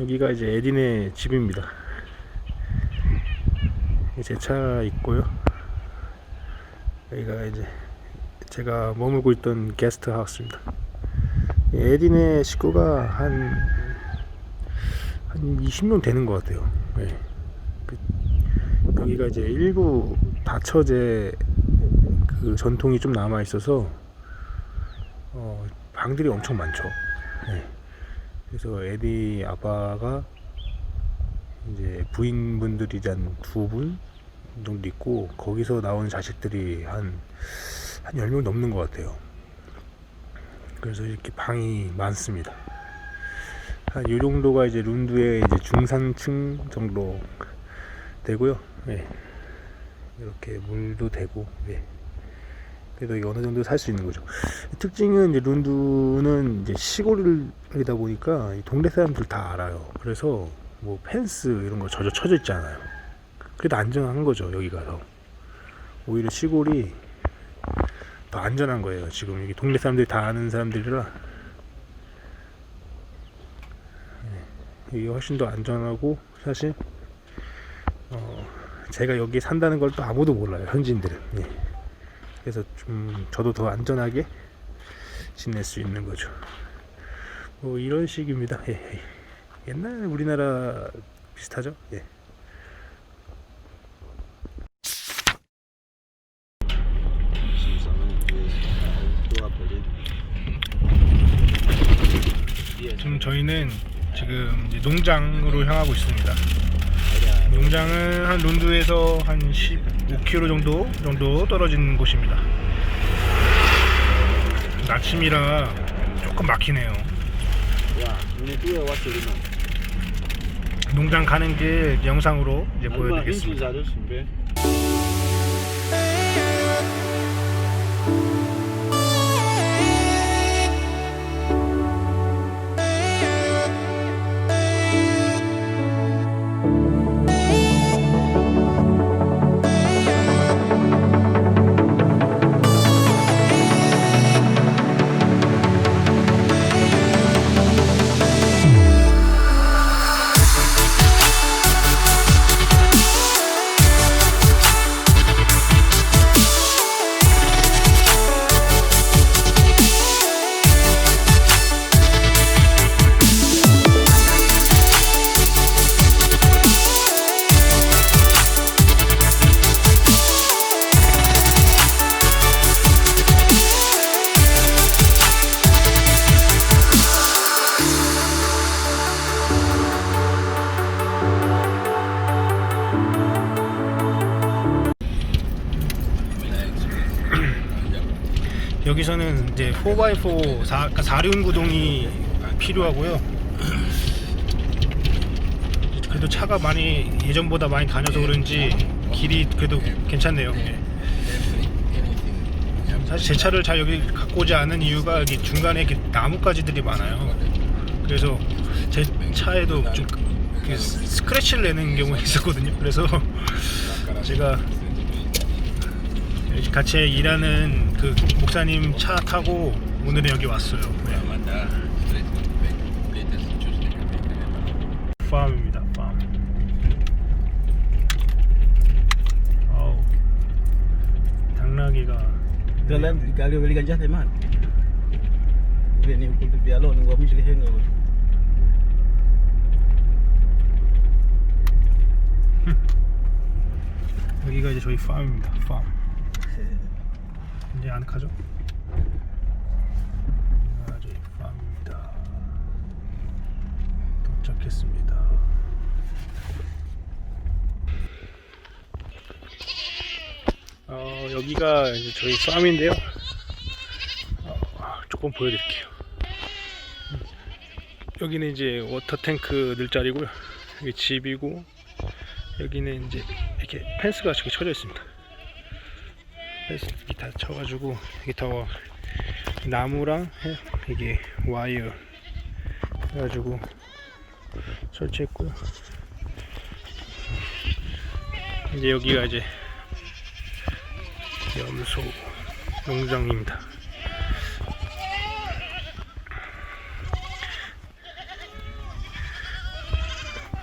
여기가 이제 에딘의 집입니다. 제 차 있고요. 여기가 이제 제가 머물고 있던 게스트 하우스입니다. 에딘의 식구가 한, 한 20명 되는 것 같아요. 네. 그, 여기가 이제 일부 다처제 그 전통이 좀 남아 있어서 어, 방들이 엄청 많죠. 네. 그래서 에디 아빠가 이제 부인분들이 한두분 정도 있고 거기서 나온 자식들이 한, 한 10명 넘는 것 같아요. 그래서 이렇게 방이 많습니다. 한 이 정도가 이제 룬두의 이제 중산층 정도 되고요. 예. 이렇게 물도 되고, 예. 그래도 이게 어느 정도 살 수 있는 거죠. 특징은 이제 룬두는 이제 시골이다 보니까 이 동네 사람들 다 알아요. 그래서 뭐 펜스 이런 거 젖어 쳐져 있잖아요. 그래도 안전한 거죠 여기 가서. 오히려 시골이 더 안전한 거예요. 지금 여기 동네 사람들이 다 아는 사람들이라 네, 이게 훨씬 더 안전하고 사실 어, 제가 여기 산다는 걸 또 아무도 몰라요 현지인들은. 예. 그래서 좀 저도 더 안전하게 지낼 수 있는 거죠. 뭐 이런 식입니다. 예, 예. 옛날 우리나라 비슷하죠? 예. 지금 저희는 지금 농장으로 향하고 있습니다. 농장은 한 룬두에서 한 15km 정도 정도 떨어진 곳입니다. 아침이라 조금 막히네요. 농장 가는 길 영상으로 이제 보여드리겠습니다. 여기서는 이제 4x4 사, 그러니까 사륜 구동이 필요하고요. 그래도 차가 많이 예전보다 많이 다녀서 그런지 길이 그래도 괜찮네요. 예. 사실 제 차를 잘 여기 갖고 오지 않은 이유가 여기 중간에 이렇게 나뭇가지들이 많아요. 그래서 제 차에도 좀그 스크래치를 내는 경우가 있었거든요. 그래서 제가 같이 일하는 그 목사님 차 타고 오늘은 여기 왔어요. 네. 팜입니다. 팜. 아우 당나귀가 kali beli ganja teman. Ini ni ukul tu pialo ni gua mesti hang. 여기가 이제 저희 팜입니다. 팜. 이제 안 가죠? 아, 저희 팜입니다. 도착했습니다. 어, 여기가 이제 저희 팜인데요. 어, 조금 보여드릴게요. 여기는 이제 워터 탱크 넣을 자리고요. 여기 집이고 여기는 이제 이렇게 펜스가 저기 쳐져 있습니다. 여기 다 쳐가지고 다 나무랑 해- 이게 와이어 해가지고 설치했고요. 이제 여기가 이제 염소 농장입니다.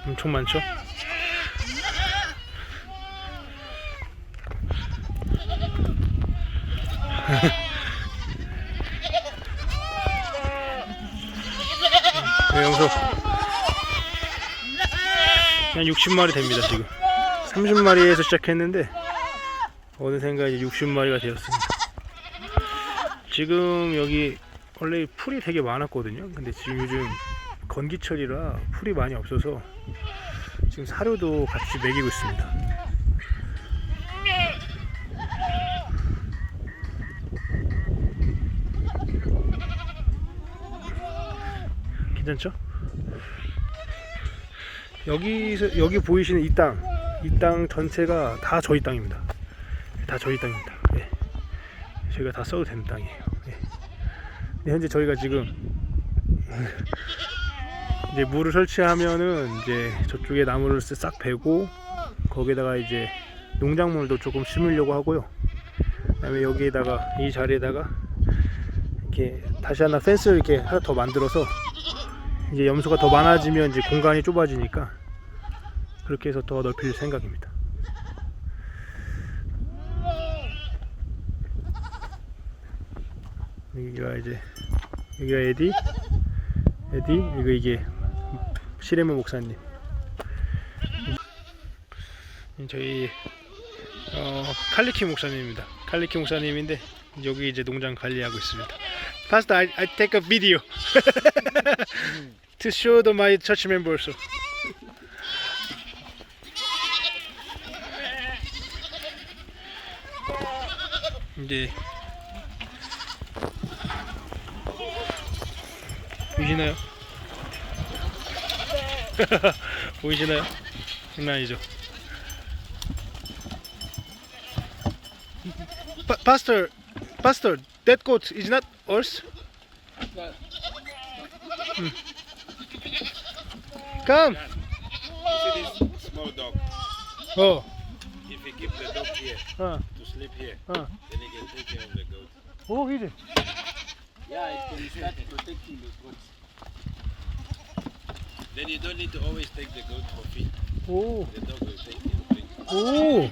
엄청 많죠? 네, 영서 한 60마리 됩니다 지금. 30마리에서 시작했는데 어느샌가 이제 60마리가 되었습니다. 지금 여기 원래 풀이 되게 많았거든요. 근데 지금 요즘 건기철이라 풀이 많이 없어서 지금 사료도 같이 먹이고 있습니다. 괜찮죠? 여기서 여기 보이시는 이 땅, 이 땅 전체가 다 저희 땅입니다. 다 저희 땅입니다. 예. 저희가 다 써도 되는 땅이에요. 예. 현재 저희가 지금 이제 물을 설치하면은 이제 저쪽에 나무를 싹 베고 거기다가 이제 농작물도 조금 심으려고 하고요. 그다음에 여기에다가 이 자리에다가 이렇게 다시 하나 펜스를 이렇게 하나 더 만들어서 이제 염소가 더 많아지면 이제 공간이 좁아지니까 그렇게 해서 더 넓힐 생각입니다. 여기가 이제 여기가 에디, 에디 이거 이게 시레모 목사님. 저희 어, 칼리키 목사님입니다. 칼리키 목사님인데 여기 이제 농장 관리하고 있습니다. Pastor, I, I take a video to show the my church members. 이제 보이시나요? 보이시나요? 장난 아니죠? Pa- Pastor, Pastor, that goat is not ours. Hmm. Come. See this small dog. Oh. If you keep the dog here Uh, to sleep here, uh. then he can take care of the goat. Oh, he did. Yeah, it can start protecting the goats. Then you don't need to always take the goat for feed. Oh. The dog will take and drink. Oh.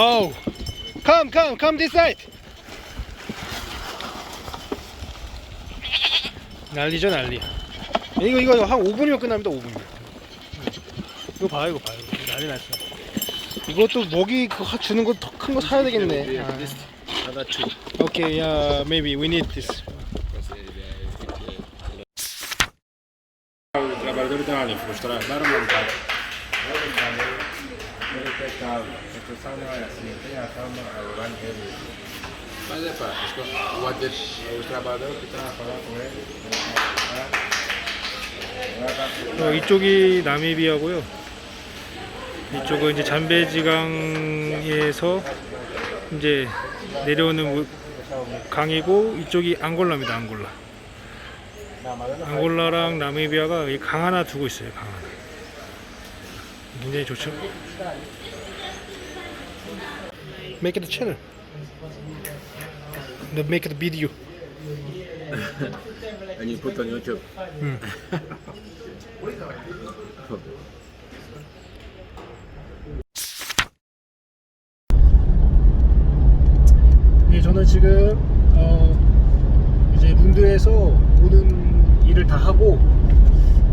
Oh. Come, come, come this side. 난리죠, 난리. 이거 이거 한 5분이면 끝납니다. 5분이면. 이거 봐요, 이거 봐요. 이거 난리 났어. 이것도 먹이 그거 주는 거 더 큰 거 사야 되겠네. 아. This other two. Okay, yeah, maybe we need this. Mas é pá, o outro, os trabalhadores que trabalham com ele. 어, 이쪽이 나미비아고요. 이쪽은 이제 잠베지강에서 이제 내려오는 물- 강이고 이쪽이 앙골라입니다. 앙골라. 앙골라랑 나미비아가 이강 하나 두고 있어요. 강 하나. 굉장히 좋죠. Make it a channel. The make it a video. And you put on YouTube. 예, 저는 지금 어, 이제 문드에서 모든 일을 다 하고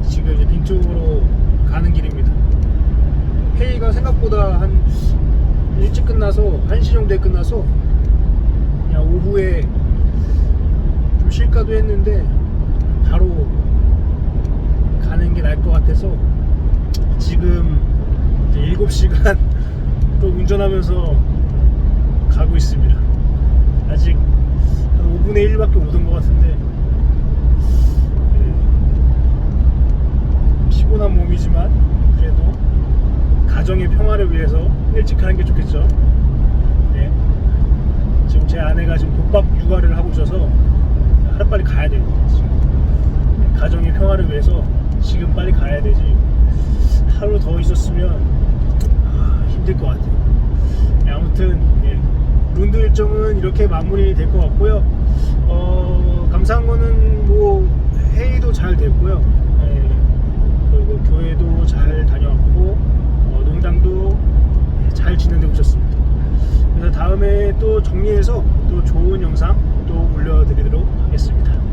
지금 이제 빈 쪽으로 가는 길입니다. 회의가 생각보다 한 일찍 끝나서 1시 정도에 끝나서 그냥 오후에 좀 쉴까도 했는데 바로 가는 게 나을 것 같아서 지금 이제 7시간 또 운전하면서 가고 있습니다. 아직 한 5분 2분의 1밖에 못 온 것 같은데 예, 피곤한 몸이지만 가정의 평화를 위해서 일찍 하는 게 좋겠죠. 네. 지금 제 아내가 지금 독박 육아를 하고 있어서 하루빨리 가야 돼요. 지금. 네, 가정의 평화를 위해서 지금 빨리 가야 되지. 하루 더 있었으면 아, 힘들 것 같아요. 네, 아무튼 예, 룬드 일정은 이렇게 마무리 될 것 같고요. 어, 감사한 거는 뭐 회의도 잘 됐고요. 예, 그리고 교회도 잘 다녀왔고 주차장도 잘 진행되고 있었습니다. 그래서 다음에 또 정리해서 또 좋은 영상 또 올려드리도록 하겠습니다.